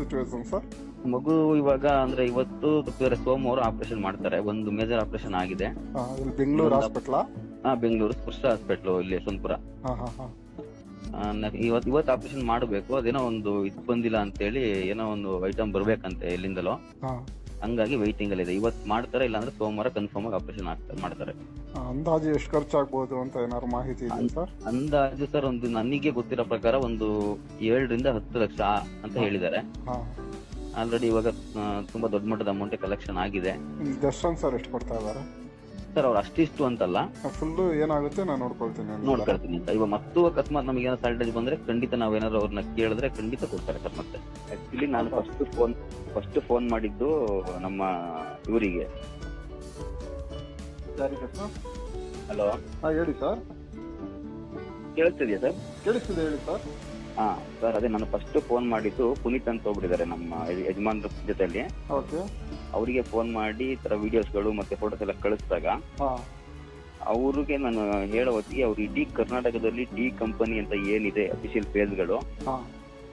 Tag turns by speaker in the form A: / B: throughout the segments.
A: Situation sir
B: ಮಗು ಇವಾಗ ಅಂದ್ರೆ ಇವತ್ತು ತಪ್ಪಿದ್ರೆ ಸೋಮವಾರ ಆಪರೇಷನ್ ಮಾಡ್ತಾರೆ. ಒಂದು ಮೇಜರ್ ಆಪರೇಷನ್ ಆಗಿದೆ.
A: ಇಲ್ಲಿ ಬೆಂಗಳೂರು ಹಾಸ್ಪಿಟ್ಲ
B: ಹಾ ಬೆಂಗಳೂರು ಸ್ಪರ್ಶ ಹಾಸ್ಪಿಟ್ಲು ಇಲ್ಲಿ ಯಶವಂತಪುರ ಇವತ್ ಇವತ್ತು ಆಪರೇಷನ್ ಮಾಡಬೇಕು. ಅದೇನೋ ಒಂದು ಇದು ಬಂದಿಲ್ಲ ಅಂತೇಳಿ ಏನೋ ಒಂದು ಐಟಮ್ ಬರ್ಬೇಕಂತೆ ಎಲ್ಲಿಂದಲೋ ಹಂಗಾಗಿ ವೈಟಿಂಗ್ ಅಲ್ಲಿ ಇದೆ ಇವತ್ತು ಮಾಡ್ತಾರೆ ಇಲ್ಲಾಂದ್ರೆ ಸೋಮವಾರ ಕನ್ಫರ್ಮ್ ಆಗಿ ಆಪರೇಷನ್ ಆಗ್ತಾರೆ ಮಾಡ್ತಾರೆ.
A: ಅಂದಾಜು ಎಷ್ಟು ಖರ್ಚಾಗ್ಬೋದು ಅಂತ ಏನಾದ್ರು ಮಾಹಿತಿ ಇದೆ ಸರ್?
B: ಅಂದಾಜು ಸರ್ ಒಂದು ನನಗೆ ಗೊತ್ತಿರೋ ಪ್ರಕಾರ ಒಂದು ಏಳರಿಂದ ಹತ್ತು ಲಕ್ಷ ಅಂತ ಹೇಳಿದ್ದಾರೆ. ಆಲ್ರೆಡಿ ಇವಾಗ ತುಂಬಾ ದೊಡ್ಡ ಮಟ್ಟದ ಅಮೌಂಟ್ ಕಲೆಕ್ಷನ್ ಆಗಿದೆ.
A: ಸರ್ ಎಷ್ಟು ಕೊಡ್ತಾ ಇದಾರೆ
B: ಸರ್ ಅವ್ರು ಅಷ್ಟಿಷ್ಟು ಅಂತಲ್ಲ.
A: ಫುಲ್ ಏನಾಗುತ್ತೆ ನಾನು ನೋಡ್ಕೊಳ್ತೀನಿ ಅಂತ.
B: ನೋಡ್ಕೊಳ್ತೀನಿ ಅಂತ. ಇವಾಗ ಮತ್ತು ಅಕಸ್ಮಾತ್ ನಮಗೆ ಏನೋ ಸಾಲ್ಟೇಜ್ ಬಂದ್ರೆ ಖಂಡಿತ ನಾವೇನಾದ್ರು ಅವ್ರನ್ನ ಕೇಳಿದ್ರೆ ಖಂಡಿತ ಕೊಡ್ತಾರೆ ಸರ್ ಮತ್ತೆ. ಆಕ್ಚುಲಿ ನಾನು ಫಸ್ಟ್ ಫೋನ್ ಫಸ್ಟ್ ಫೋನ್ ಮಾಡಿದ್ದು ನಮ್ಮ ಇವರಿಗೆ.
A: ಸರಿ ಸರ್?
B: ಹಲೋ
A: ಹಾ ಹೇಳಿ ಸರ್.
B: ಕೇಳಿಸ್ತಿದ್ಯಾ ಸರ್?
A: ಕೇಳಿಸ್ತಿದೆ ಹೇಳಿ ಸರ್.
B: ಹಾ ಸರ್ ಅದೇ ನಾನು ಫಸ್ಟ್ ಫೋನ್ ಮಾಡಿದ್ದು ಪುನೀತ್ ಅಂತ ಹೋಗ್ಬಿಟ್ಟಿದ್ದಾರೆ ನಮ್ಮ ಯಜಮಾನ್ ಯಜಮಾನ್ರ ಜೊತೆಯಲ್ಲಿ.
A: ಓಕೆ.
B: ಅವರಿಗೆ ಫೋನ್ ಮಾಡಿ ಈ ತರ ವಿಡಿಯೋಸ್ಗಳು ಮತ್ತೆ ಫೋಟೋಸ್ ಎಲ್ಲ ಕಳಿಸಿದಾಗ
A: ಹಾ.
B: ಅವ್ರಿಗೆ ನಾನು ಹೇಳೋ ಹೊತ್ತಿಗೆ ಅವ್ರು ಇಡೀ ಕರ್ನಾಟಕದಲ್ಲಿ ಡಿ ಕಂಪನಿ ಅಂತ ಏನಿದೆ ಅಫಿಷಿಯಲ್ ಪೇಜ್ಗಳು
A: ಹಾ.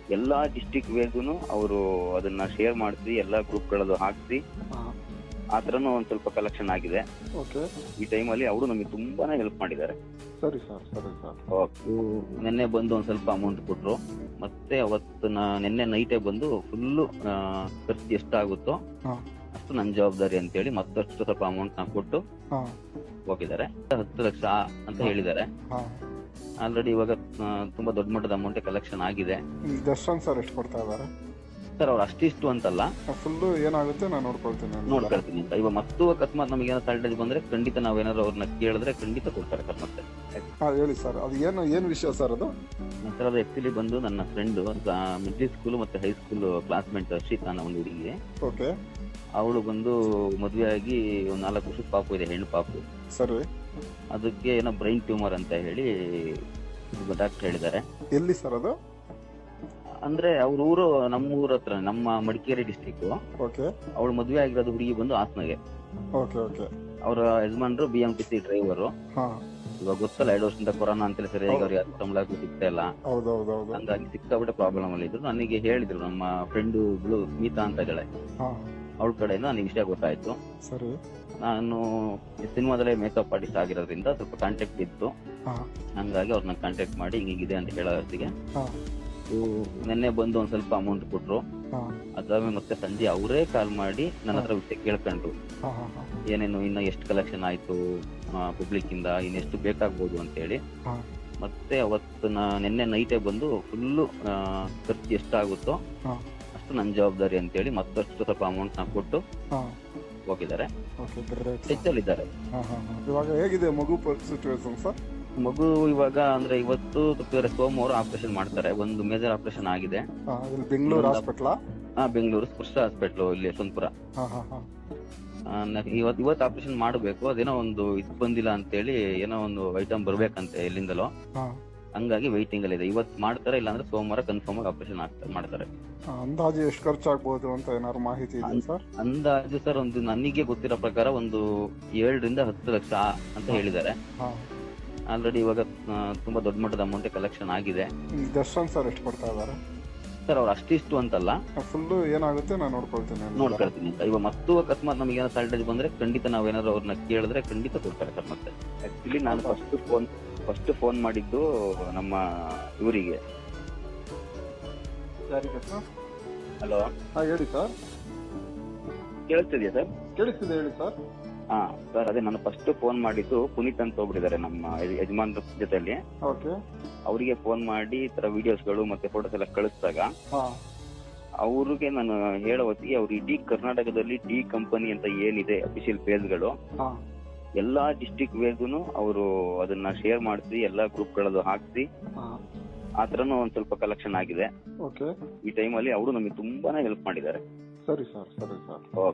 B: ಎಲ್ಲಾ ಡಿಸ್ಟಿಕ್ ವೇಸ್ನು ಅವರು ಅದನ್ನ ಶೇರ್ ಮಾಡಿಸಿ ಎಲ್ಲಾ ಗ್ರೂಪ್ಗಳದ್ದು ಹಾಕಿಸಿ
A: ಹಾ.
B: ಆ ಥರನೂ ಒಂದ್ ಸ್ವಲ್ಪ ಕಲೆಕ್ಷನ್ ಆಗಿದೆ.
A: ಓಕೆ
B: ಈ ಟೈಮಲ್ಲಿ ಅವರು ನಮಗೆ ತುಂಬಾನೇ ಹೆಲ್ಪ್ ಮಾಡಿದ್ದಾರೆ.
A: ಸರಿ ಸರ್ ಸರಿ ಸರ್.
B: ನಿನ್ನೆ ಬಂದು ಒಂದ್ ಸ್ವಲ್ಪ ಅಮೌಂಟ್ ಕೊಟ್ರು. ಮತ್ತೆ ಅವತ್ತು ನಾ ನಿನ್ನೆ ನೈಟೇ ಬಂದು ಫುಲ್ಲು ಖರ್ಚು ಎಷ್ಟಾಗುತ್ತೋ
A: ಹಾ.
B: ಅಷ್ಟು ನನ್ನ ಜವಾಬ್ದಾರಿ ಅಂತ ಹೇಳಿ ಮತ್ತಷ್ಟು ಸ್ವಲ್ಪ ಅಮೌಂಟ್ನ ಕೊಟ್ಟು ಹೋಗಿದ್ದಾರೆ. ಹತ್ತು ಲಕ್ಷ ಅಂತ ಹೇಳಿದ್ದಾರೆ. ಆಲ್ರೆಡಿ ಇವಾಗ ಆ, ತುಂಬಾ ದೊಡ್ಡ ಮಟ್ಟದ ಅಮೌಂಟ್ ಕಲೆಕ್ಷನ್ ಆಗಿದೆ.
A: ದರ್ಶನ್ ಸರ್ ಎಷ್ಟು ಕೊಡ್ತಾ ಇದ್ದಾರೆ?
B: ಸರ್ ಅವ್ರು ಅಷ್ಟಿಷ್ಟು ಅಂತಲ್ಲ.
A: ಫುಲ್ಲು ಏನಾಗುತ್ತೆ ನಾನು ನೋಡ್ಕೊಳ್ತೀನಿ.
B: ನೋಡ್ಕೊಳ್ತೀನಿ ಅಂತ. ಇವಾಗ ಮತ್ತು ಅಕಸ್ಮಾತ್ ನಮಗೆ ಏನೋ ಸಾಲ್ಟೇಜ್ ಬಂದ್ರೆ ಖಂಡಿತ ನಾವೇನಾದ್ರು ಅವ್ರನ್ನ ಕೇಳಿದ್ರೆ ಖಂಡಿತ ಕೊಡ್ತಾರೆ ಸರ್ ಮತ್ತೆ
A: ಹಾ ಹೇಳಿ ಸರ್ ಅದು ಏನು ಏನು ವಿಷಯ ಸರ್ ಅದು?
B: ಸರ್ ಅದು ಆಕ್ಚುಲಿ ಬಂದು ನನ್ನ ಫ್ರೆಂಡು ಮಿಡ್ಲ್ ಸ್ಕೂಲ್ ಮತ್ತೆ ಹೈಸ್ಕೂಲ್ ಕ್ಲಾಸ್ಮೇಟ್ ಶ್ರೀತಾ ಅನ್ನೋ ಒಂದು ಹುಡುಗಿ.
A: ಓಕೆ
B: ಅವಳು ಬಂದು ಮದುವೆ ಆಗಿ ಒಂದು ನಾಲ್ಕು ವರ್ಷದ ಪಾಪು ಇದೆ ಹೆಣ್ಣು ಪಾಪು.
A: ಸರಿ
B: ಅದಕ್ಕೆ ಏನೋ ಬ್ರೈನ್ ಟ್ಯೂಮರ್ ಅಂತ ಹೇಳಿ ಡಾಕ್ಟರ್ ಹೇಳಿದ್ದಾರೆ.
A: ಎಲ್ಲಿ ಸರ್ ಅದು?
B: ಅಂದ್ರೆ ಅವ್ರ ಊರು ನಮ್ಮ ಊರ ಹತ್ರ ನಮ್ಮ ಮಡಿಕೇರಿ ಡಿಸ್ಟಿಕ್
A: ಓಕೆ.
B: ಅವಳು ಮದುವೆ ಆಗಿರೋದು ಹುಡುಗಿ ಬಂದು ಹಾಸನಗೆ.
A: Okay okay.
B: ಅವರ ಯಜಮಾನ್ರು B M T C driver ಇವಾಗ ಗೊತ್ತಲ್ಲ ಎರಡು ವರ್ಷದಿಂದ ಕೊರೋನಾ ಅಂತೇಳಿ ಸರಿಯಾಗಿ ಅವ್ರಿಗೆ ಸಂಬಳ ಸಿಗ್ತಾ ಇಲ್ಲ.
A: ಹೌದು ಹೌದು ಹೌದು
B: ಹಂಗಾಗಿ ಸಿಕ್ಕಾಬಿಟ್ಟೆ ಪ್ರಾಬ್ಲಮ್ ಅಲ್ಲಿ ಇದ್ರು. ನನಗೆ ಹೇಳಿದ್ರು ನಮ್ಮ ಫ್ರೆಂಡ್ ಬ್ಲೂ ಸ್ಮಿತಾ ಅಂತ
A: ಹೇಳಿ
B: ಅವಳ ಕಡೆಯಿಂದ ನನಗೆ ವಿಷಯ ಗೊತ್ತಾಯ್ತು.
A: ಸರಿ.
B: ನಾನು ಸಿನಿಮಾದಲ್ಲೇ ಮೇಕಪ್ ಆರ್ಟಿಸ್ಟ್ ಆಗಿರೋದ್ರಿಂದ ಸ್ವಲ್ಪ ಕಾಂಟ್ಯಾಕ್ಟ್ ಇತ್ತು.
A: ಹಾ.
B: ಹಂಗಾಗಿ ಅವ್ರನ್ನ ಕಾಂಟ್ಯಾಕ್ಟ್ ಮಾಡಿ ಹಿಂಗಿದೆ ಅಂತ ಹೇಳೋ ಹೊತ್ತಿಗೆ
A: ಹಾ.
B: ನಿನ್ನೆ ಬಂದು ಒಂದ್ ಸ್ವಲ್ಪ ಅಮೌಂಟ್ ಕೊಟ್ರು.
A: ಹಾ.
B: ಅದಾದ್ಮೇಲೆ ಮತ್ತೆ ಸಂಜೆ ಅವರೇ ಕಾಲ್ ಮಾಡಿ ನನ್ನ ಹತ್ರ ವಿಷಯ ಕೇಳ್ಕೊಂಡ್ರು.
A: ಹಾ ಹಾ ಹಾ.
B: ಏನೇನು ಇನ್ನ ಎಷ್ಟು ಕಲೆಕ್ಷನ್ ಆಯ್ತು ಪಬ್ಲಿಕ್ ಇಂದ ಇನ್ನೆಷ್ಟು ಬೇಕಾಗ್ಬೋದು ಅಂತ ಹೇಳಿ.
A: ಹಾ.
B: ಮತ್ತೆ ಅವತ್ತು ನಾ ನಿನ್ನೆ ನೈಟೇ ಬಂದು ಫುಲ್ಲು ಖರ್ಚು ಎಷ್ಟಾಗುತ್ತೋ
A: ಹಾ.
B: ಅಷ್ಟು ನನ್ನ ಜವಾಬ್ದಾರಿ ಅಂತೇಳಿ ಮತ್ತಷ್ಟು ಸ್ವಲ್ಪ ಅಮೌಂಟ್ನ ಕೊಟ್ಟು
A: ಹಾ.
B: ಹೋಗಿದ್ದಾರೆ.
A: ಓಕೆ ಗ್ರೇಟ್
B: ಹೆಚ್ಚಲ್ಲಿದ್ದಾರೆ.
A: ಹಾ ಹಾ ಹಾ. ಇವಾಗ ಹೇಗಿದೆ ಮಗು ಸಿಚುವೇಶನ್ ಸರ್
B: ಮಗು ಇವಾಗ ಅಂದ್ರೆ ಇವತ್ತು ತಪ್ಪಿದ್ರೆ ಸೋಮವಾರ ಆಪರೇಷನ್ ಮಾಡ್ತಾರೆ. ಒಂದು ಮೇಜರ್ ಆಪರೇಷನ್ ಆಗಿದೆ.
A: ಹಾ ಇಲ್ಲಿ ಬೆಂಗಳೂರು ಹಾಸ್ಪಿಟ್ಲಾ
B: ಆ? ಬೆಂಗಳೂರು ಸ್ಪರ್ಶ ಹಾಸ್ಪಿಟ್ಲು ಇಲ್ಲಿ ಯಶವಂತಪುರ
A: ಇವತ್ ಹಾ ಹಾ.
B: ಇವತ್ತು ಇವತ್ತು ಆಪರೇಷನ್ ಮಾಡಬೇಕು. ಅದೇನೋ ಒಂದು ಇದು ಬಂದಿಲ್ಲ ಅಂತೇಳಿ ಏನೋ ಒಂದು ಐಟಮ್ ಬರ್ಬೇಕಂತೆ ಎಲ್ಲಿಂದಲೋ
A: ಹಾ.
B: ಹಂಗಾಗಿ ವೈಟಿಂಗ್ ಅಲ್ಲಿ ಇದೆ ಇವತ್ತು ಮಾಡ್ತಾರೆ ಇಲ್ಲಾಂದ್ರೆ ಸೋಮವಾರ ಕನ್ಫರ್ಮ್ ಆಗಿ ಆಪರೇಷನ್ ಆಗ್ತಾರೆ ಮಾಡ್ತಾರೆ.
A: ಅಂದಾಜು ಎಷ್ಟು ಖರ್ಚಾಗ್ಬೋದು ಅಂತ ಏನಾದ್ರು ಮಾಹಿತಿ ಇದೆ ಸರ್?
B: ಅಂದಾಜು ಸರ್ ಒಂದು ನನಗೆ ಗೊತ್ತಿರೋ ಪ್ರಕಾರ ಒಂದು ಏಳರಿಂದ ಹತ್ತು ಲಕ್ಷ ಅಂತ ಹೇಳಿದ್ದಾರೆ.
A: ಹಾ.
B: ಆಲ್ರೆಡಿ ಇವಾಗ ಆ, ತುಂಬಾ ದೊಡ್ಡ ಮಟ್ಟದ ಅಮೌಂಟ್ ಕಲೆಕ್ಷನ್ ಆಗಿದೆ.
A: ದರ್ಶನ್ ಸರ್ ಎಷ್ಟು ಕೊಡ್ತಾ ಇದಾರೆ
B: ಸರ್ ಅವ್ರು ಅಷ್ಟಿಷ್ಟು ಅಂತಲ್ಲ.
A: ಫುಲ್ಲು ಏನಾಗುತ್ತೆ? ನಾನು ನೋಡ್ಕೊಳ್ತೀನಿ ಅಂತ.
B: ನೋಡ್ಕೊಳ್ತೀನಿ ಅಂತ. ಇವಾಗ ಮತ್ತು ಅಕಸ್ಮಾತ್ ನಮಗೆ ಏನೋ ಸಾಲ್ಟೇಜ್ ಬಂದ್ರೆ ಖಂಡಿತ ನಾವೇನಾದ್ರು ಅವ್ರನ್ನ ಕೇಳಿದ್ರೆ ಖಂಡಿತ ಕೊಡ್ತಾರೆ ಸರ್ ಮತ್ತೆ. ಆಕ್ಚುಲಿ ನಾನು ಫಸ್ಟ್ ಫೋನ್ ಫಸ್ಟ್ ಫೋನ್ ಮಾಡಿದ್ದು ನಮ್ಮ ಇವರಿಗೆ
A: ಯಾರಿಗೆ ಸರ್?
B: ಹಲೋ
A: ಹಾ ಹೇಳಿ ಸರ್.
B: ಕೇಳಿಸ್ತಿದ್ಯಾ ಸರ್?
A: ಕೇಳಿಸ್ತಿದೆ ಹೇಳಿ ಸರ್.
B: ಹಾ ಸರ್ ಅದೇ ನಾನು ಫಸ್ಟ್ ಫೋನ್ ಮಾಡಿದ್ದು ಪುನೀತ್ ಅಂತ ಹೋಗ್ಬಿಟ್ಟಿದ್ದಾರೆ ನಮ್ಮ ಯಜ- ಯಜಮಾನ್ರ ಜೊತೆಲಿ
A: ಓಕೆ.
B: ಅವರಿಗೆ ಫೋನ್ ಮಾಡಿ ಈ ತರ ವಿಡಿಯೋಸ್ಗಳು ಮತ್ತೆ ಫೋಟೋಸ್ ಎಲ್ಲ ಕಳಿಸಿದಾಗ
A: ಹಾ.
B: ಅವ್ರಿಗೆ ನಾನು ಹೇಳೋ ಹೊತ್ತಿಗೆ ಅವ್ರು ಇಡೀ ಕರ್ನಾಟಕದಲ್ಲಿ ಡಿ ಕಂಪನಿ ಅಂತ ಏನಿದೆ ಅಫಿಷಿಯಲ್ ಪೇಜ್ಗಳು
A: ಹಾ.
B: ಎಲ್ಲಾ ಡಿಸ್ಟಿಕ್ ವೇಗುನು ಅವರು ಅದನ್ನ ಶೇರ್ ಮಾಡಿಸಿ ಎಲ್ಲಾ ಗ್ರೂಪ್ ಹಾಕಿಸಿ.
A: ಹಾಕ್ಸಿ
B: ಆ ಥರನೂ ಒಂದ್ ಸ್ವಲ್ಪ ಕಲೆಕ್ಷನ್ ಆಗಿದೆ.
A: ಓಕೆ
B: ಈ ಟೈಮಲ್ಲಿ ಅವರು ನಮಗೆ ತುಂಬಾನೇ ಹೆಲ್ಪ್ ಮಾಡಿದ್ದಾರೆ.
A: ಸರಿ ಸರ್ ಸರಿ ಸರ್.